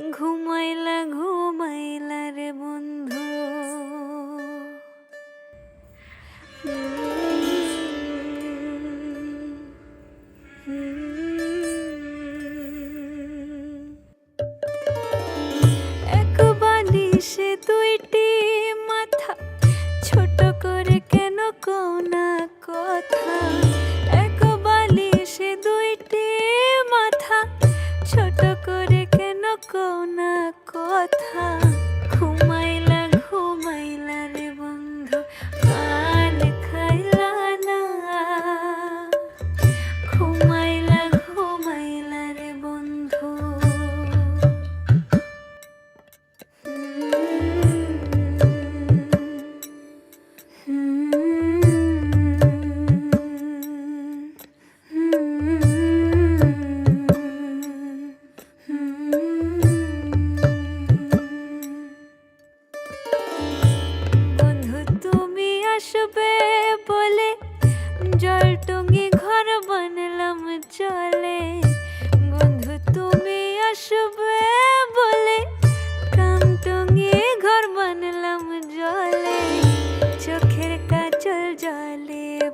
ঘুমাইলা ঘুমাইলা রে বন্ধু। এক বালিশে দুইটি মাথা ছোট করে কেন কোনা কোনা কথা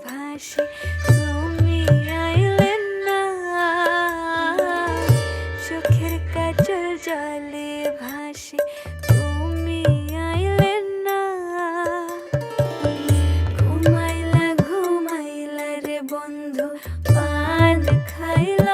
ভাসে, তুমি আইলে না। চোখের কাজল জলে ভাসে, তুমি আইলে না। ঘুমাইলা ঘুমাইলা রে বন্ধু, পান খাইলা